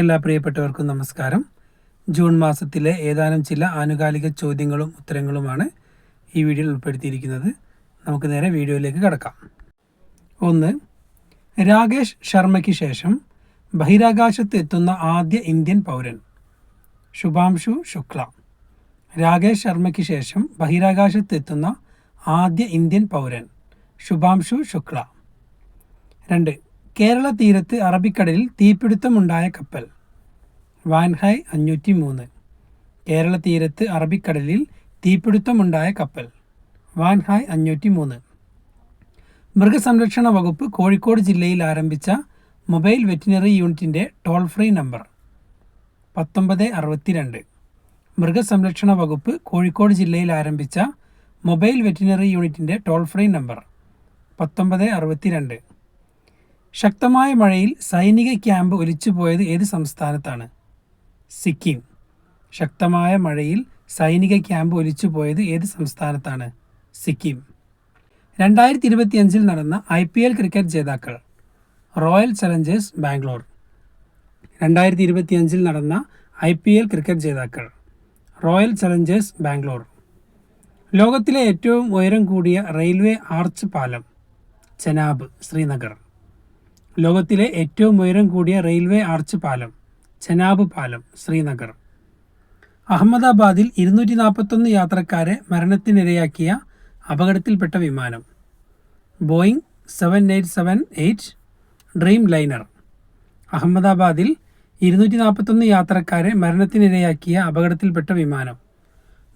എല്ലാ പ്രിയപ്പെട്ടവർക്കും നമസ്കാരം. ജൂൺ മാസത്തിലെ ഏതാനും ചില ആനുകാലിക ചോദ്യങ്ങളും ഉത്തരങ്ങളുമാണ് ഈ വീഡിയോയിൽ ഉൾപ്പെടുത്തിയിരിക്കുന്നത്. നമുക്ക് നേരെ വീഡിയോയിലേക്ക് കടക്കാം. ഒന്ന് രാകേഷ് ശർമ്മയ്ക്ക് ശേഷം ബഹിരാകാശത്ത് എത്തുന്ന ആദ്യ ഇന്ത്യൻ പൗരൻ ശുഭാംശു ശുക്ല. രാകേഷ് ശർമ്മയ്ക്ക് ശേഷം ബഹിരാകാശത്ത് എത്തുന്ന ആദ്യ ഇന്ത്യൻ പൗരൻ ശുഭാംശു ശുക്ല. രണ്ട് കേരള തീരത്ത് അറബിക്കടലിൽ തീപിടുത്തമുണ്ടായ കപ്പൽ. വാൻഹായ് അഞ്ഞൂറ്റി മൂന്ന് കേരള തീരത്ത് അറബിക്കടലിൽ തീപിടുത്തമുണ്ടായ കപ്പൽ. വാൻഹായ് അഞ്ഞൂറ്റി മൂന്ന് മൃഗസംരക്ഷണ വകുപ്പ് കോഴിക്കോട് ജില്ലയിൽ ആരംഭിച്ച മൊബൈൽ വെറ്റിനറി യൂണിറ്റിന്റെ ടോൾ ഫ്രീ നമ്പർ പത്തൊമ്പത് അറുപത്തിരണ്ട്. മൃഗസംരക്ഷണ വകുപ്പ് കോഴിക്കോട് ജില്ലയിൽ ആരംഭിച്ച മൊബൈൽ വെറ്റിനറി യൂണിറ്റിന്റെ ടോൾ ഫ്രീ നമ്പർ പത്തൊമ്പത് അറുപത്തിരണ്ട്. ശക്തമായ മഴയിൽ സൈനിക ക്യാമ്പ് ഒലിച്ചുപോയത് ഏത് സംസ്ഥാനത്താണ്? സിക്കിം. ശക്തമായ മഴയിൽ സൈനിക ക്യാമ്പ് ഒലിച്ചുപോയത് ഏത് സംസ്ഥാനത്താണ്? സിക്കിം. രണ്ടായിരത്തി ഇരുപത്തിയഞ്ചിൽ നടന്ന ഐ പി എൽ ക്രിക്കറ്റ് ജേതാക്കൾ റോയൽ ചലഞ്ചേഴ്സ് ബാംഗ്ലൂർ. രണ്ടായിരത്തി ഇരുപത്തിയഞ്ചിൽ നടന്ന ഐ പി എൽ ക്രിക്കറ്റ് ജേതാക്കൾ റോയൽ ചലഞ്ചേഴ്സ് ബാംഗ്ലൂർ. ലോകത്തിലെ ഏറ്റവും ഉയരം കൂടിയ റെയിൽവേ ആർച്ച് പാലം ചെനാബ് ശ്രീനഗർ. ലോകത്തിലെ ഏറ്റവും ഉയരം കൂടിയ റെയിൽവേ ആർച്ച് പാലം ചെനാബ് പാലം ശ്രീനഗർ. അഹമ്മദാബാദിൽ ഇരുന്നൂറ്റി നാൽപ്പത്തൊന്ന് യാത്രക്കാരെ മരണത്തിനിരയാക്കിയ അപകടത്തിൽപ്പെട്ട വിമാനം. Boeing seven eight seven eight Dreamliner. അഹമ്മദാബാദിൽ ഇരുന്നൂറ്റി നാൽപ്പത്തൊന്ന് യാത്രക്കാരെ മരണത്തിനിരയാക്കിയ അപകടത്തിൽപ്പെട്ട വിമാനം.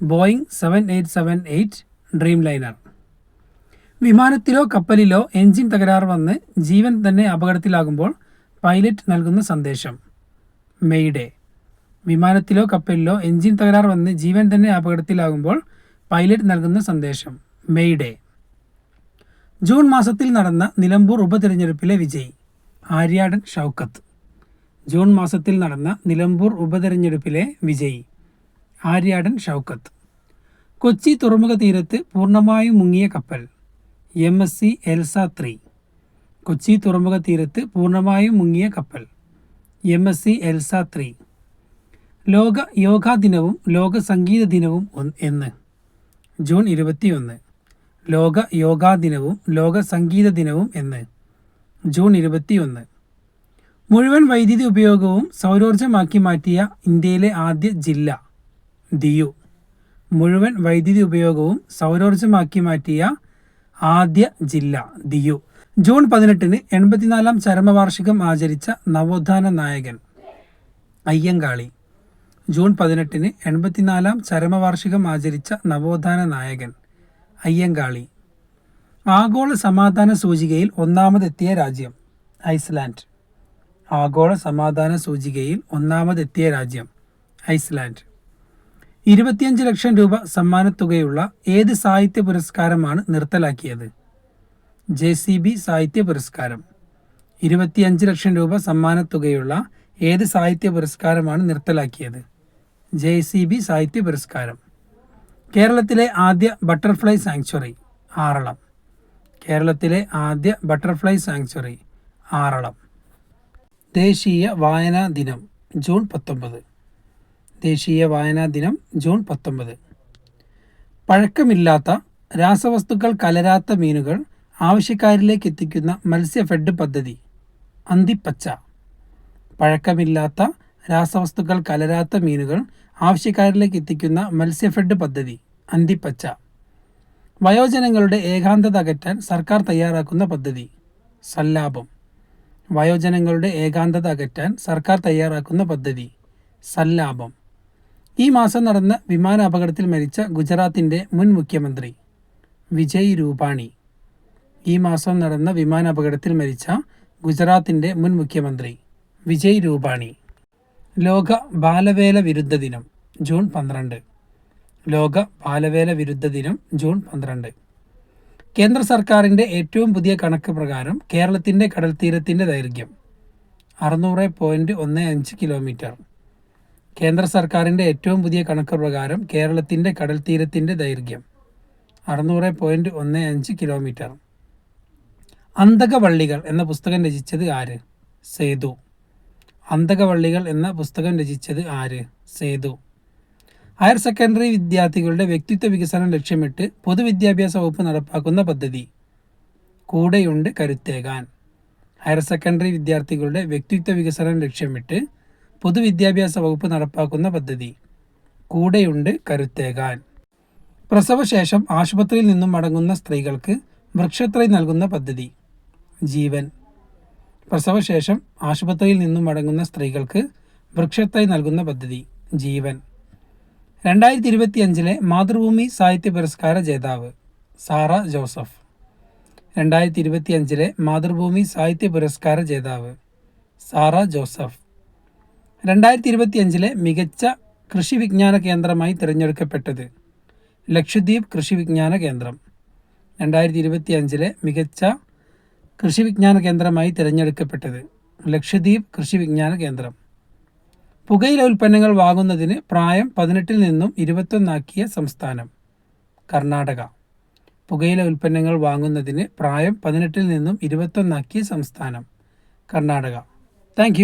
Boeing seven eight seven eight Dreamliner. വിമാനത്തിലോ കപ്പലിലോ എഞ്ചിൻ തകരാറ് വന്ന് ജീവൻ തന്നെ അപകടത്തിലാകുമ്പോൾ പൈലറ്റ് നൽകുന്ന സന്ദേശം. മെയ്ഡേ വിമാനത്തിലോ കപ്പലിലോ എഞ്ചിൻ തകരാറ് വന്ന് ജീവൻ തന്നെ അപകടത്തിലാകുമ്പോൾ പൈലറ്റ് നൽകുന്ന സന്ദേശം. മെയ്ഡേ ജൂൺ മാസത്തിൽ നടന്ന നിലമ്പൂർ ഉപതെരഞ്ഞെടുപ്പിലെ വിജയി ആര്യാടൻ ഷൗക്കത്ത്. ജൂൺ മാസത്തിൽ നടന്ന നിലമ്പൂർ ഉപതെരഞ്ഞെടുപ്പിലെ വിജയി ആര്യാടൻ ഷൗക്കത്ത്. കൊച്ചി തുറമുഖ തീരത്ത് പൂർണമായും മുങ്ങിയ കപ്പൽ. M S C Elsa three. Kochi തുറമുഖ തീരത്ത് പൂർണമായും മുങ്ങിയ കപ്പൽ. M S C Elsa three. ലോക യോഗാ ദിനവും ലോക സംഗീത ദിനവും എന്ന്. ജൂൺ ഇരുപത്തിയൊന്ന്. ലോക യോഗാ ദിനവും ലോക സംഗീത ദിനവും എന്ന്. ജൂൺ ഇരുപത്തിയൊന്ന്. മുഴുവൻ വൈദ്യുതി ഉപയോഗവും സൗരോർജമാക്കി മാറ്റിയ ഇന്ത്യയിലെ ആദ്യ ജില്ല ദിയു. മുഴുവൻ വൈദ്യുതി ഉപയോഗവും സൗരോർജമാക്കി മാറ്റിയ ആദ്യ ജില്ല ദിയു. ജൂൺ പതിനെട്ടിന് എൺപത്തിനാലാം ചരമവാർഷികം ആചരിച്ച നവോത്ഥാന നായകൻ അയ്യങ്കാളി. ജൂൺ പതിനെട്ടിന് എൺപത്തിനാലാം ചരമവാർഷികം ആചരിച്ച നവോത്ഥാന നായകൻ അയ്യങ്കാളി. ആഗോള സമാധാന സൂചികയിൽ ഒന്നാമതെത്തിയ രാജ്യം ഐസ്ലാൻഡ്. ആഗോള സമാധാന സൂചികയിൽ ഒന്നാമതെത്തിയ രാജ്യം ഐസ്ലാൻഡ്. ഇരുപത്തിയഞ്ച് ലക്ഷം രൂപ സമ്മാനത്തുകയുള്ള ഏത് സാഹിത്യ പുരസ്കാരമാണ് നിർത്തലാക്കിയത്? ജെ സി ബി സാഹിത്യ പുരസ്കാരം. ഇരുപത്തിയഞ്ച് ലക്ഷം രൂപ സമ്മാനത്തുകയുള്ള ഏത് സാഹിത്യ പുരസ്കാരമാണ് നിർത്തലാക്കിയത്? ജെ സി ബി സാഹിത്യ പുരസ്കാരം. കേരളത്തിലെ ആദ്യ ബട്ടർഫ്ലൈ സാങ്ച്വറി ആറളം. കേരളത്തിലെ ആദ്യ ബട്ടർഫ്ലൈ സാങ്ച്വറി ആറളം. ദേശീയ വായനാ ദിനം ജൂൺ പത്തൊമ്പത്. ദേശീയ വായനാ ദിനം ജൂൺ പത്തൊമ്പത്. പഴക്കമില്ലാത്ത രാസവസ്തുക്കൾ കലരാത്ത മീനുകൾ ആവശ്യക്കാരിലേക്ക് എത്തിക്കുന്ന മത്സ്യ ഫെഡ് പദ്ധതി അന്തിപ്പച്ച. പഴക്കമില്ലാത്ത രാസവസ്തുക്കൾ കലരാത്ത മീനുകൾ ആവശ്യക്കാരിലേക്ക് എത്തിക്കുന്ന മത്സ്യ ഫെഡ് പദ്ധതി അന്തിപ്പച്ച. വയോജനങ്ങളുടെ ഏകാന്തത അകറ്റാൻ സർക്കാർ തയ്യാറാക്കുന്ന പദ്ധതി സല്ലാപം. വയോജനങ്ങളുടെ ഏകാന്തത അകറ്റാൻ സർക്കാർ തയ്യാറാക്കുന്ന പദ്ധതി സല്ലാപം. ഈ മാസം നടന്ന വിമാന അപകടത്തിൽ മരിച്ച ഗുജറാത്തിന്റെ മുൻ മുഖ്യമന്ത്രി വിജയ് രൂപാണി. ഈ മാസം നടന്ന വിമാന അപകടത്തിൽ മരിച്ച ഗുജറാത്തിന്റെ മുൻ മുഖ്യമന്ത്രി വിജയ് രൂപാണി. ലോക ബാലവേല വിരുദ്ധ ദിനം ജൂൺ പന്ത്രണ്ട്. ലോക ബാലവേല വിരുദ്ധ ദിനം ജൂൺ പന്ത്രണ്ട്. കേന്ദ്ര സർക്കാരിന്റെ ഏറ്റവും പുതിയ കണക്ക് പ്രകാരം കേരളത്തിന്റെ കടൽത്തീരത്തിന്റെ ദൈർഘ്യം അറുന്നൂറ് പോയിന്റ് ഒന്ന് അഞ്ച് കിലോമീറ്റർ. കേന്ദ്ര സർക്കാരിന്റെ ഏറ്റവും പുതിയ കണക്ക് പ്രകാരം കേരളത്തിന്റെ കടൽ തീരത്തിന്റെ ദൈർഘ്യം അറുന്നൂറ് പോയിന്റ് ഒന്ന് അഞ്ച് കിലോമീറ്റർ അന്തകവള്ളികൾ എന്ന പുസ്തകം രചിച്ചത് ആര്? സേതു. അന്തകവള്ളികൾ എന്ന പുസ്തകം രചിച്ചത് ആര്? സേതു. ഹയർ സെക്കൻഡറി വിദ്യാർത്ഥികളുടെ വ്യക്തിത്വ വികസനം ലക്ഷ്യമിട്ട് പൊതുവിദ്യാഭ്യാസ വകുപ്പ് നടപ്പാക്കുന്ന പദ്ധതി. കൂടെയുണ്ട് കരുത്തേകാൻ. ഹയർ സെക്കൻഡറി വിദ്യാർത്ഥികളുടെ വ്യക്തിത്വ വികസനം ലക്ഷ്യമിട്ട് പൊതുവിദ്യാഭ്യാസ വകുപ്പ് നടപ്പാക്കുന്ന പദ്ധതി. കൂടെയുണ്ട് കരുത്തേകാൻ. പ്രസവശേഷം ആശുപത്രിയിൽ നിന്നും മടങ്ങുന്ന സ്ത്രീകൾക്ക് വൃക്ഷത്രൈ നൽകുന്ന പദ്ധതി. ജീവൻ. പ്രസവശേഷം ആശുപത്രിയിൽ നിന്നും മടങ്ങുന്ന സ്ത്രീകൾക്ക് വൃക്ഷത്തൈ നൽകുന്ന പദ്ധതി. ജീവൻ. രണ്ടായിരത്തി ഇരുപത്തിയഞ്ചിലെ മാതൃഭൂമി സാഹിത്യ പുരസ്കാര ജേതാവ് സാറ ജോസഫ്. രണ്ടായിരത്തി ഇരുപത്തിയഞ്ചിലെ മാതൃഭൂമി സാഹിത്യ പുരസ്കാര ജേതാവ് സാറ ജോസഫ്. രണ്ടായിരത്തി ഇരുപത്തിയഞ്ചിലെ മികച്ച കൃഷി വിജ്ഞാന കേന്ദ്രമായി തിരഞ്ഞെടുക്കപ്പെട്ടത് ലക്ഷദ്വീപ് കൃഷി വിജ്ഞാന കേന്ദ്രം. രണ്ടായിരത്തി ഇരുപത്തിയഞ്ചിലെ മികച്ച കൃഷി വിജ്ഞാന കേന്ദ്രമായി തിരഞ്ഞെടുക്കപ്പെട്ടത് ലക്ഷദ്വീപ് കൃഷി വിജ്ഞാന കേന്ദ്രം. പുകയില ഉൽപ്പന്നങ്ങൾ വാങ്ങുന്നതിന് പ്രായം പതിനെട്ടിൽ നിന്നും ഇരുപത്തൊന്നാക്കിയ സംസ്ഥാനം കർണാടക. പുകയില ഉൽപ്പന്നങ്ങൾ വാങ്ങുന്നതിന് പ്രായം പതിനെട്ടിൽ നിന്നും ഇരുപത്തൊന്നാക്കിയ സംസ്ഥാനം കർണാടക. താങ്ക്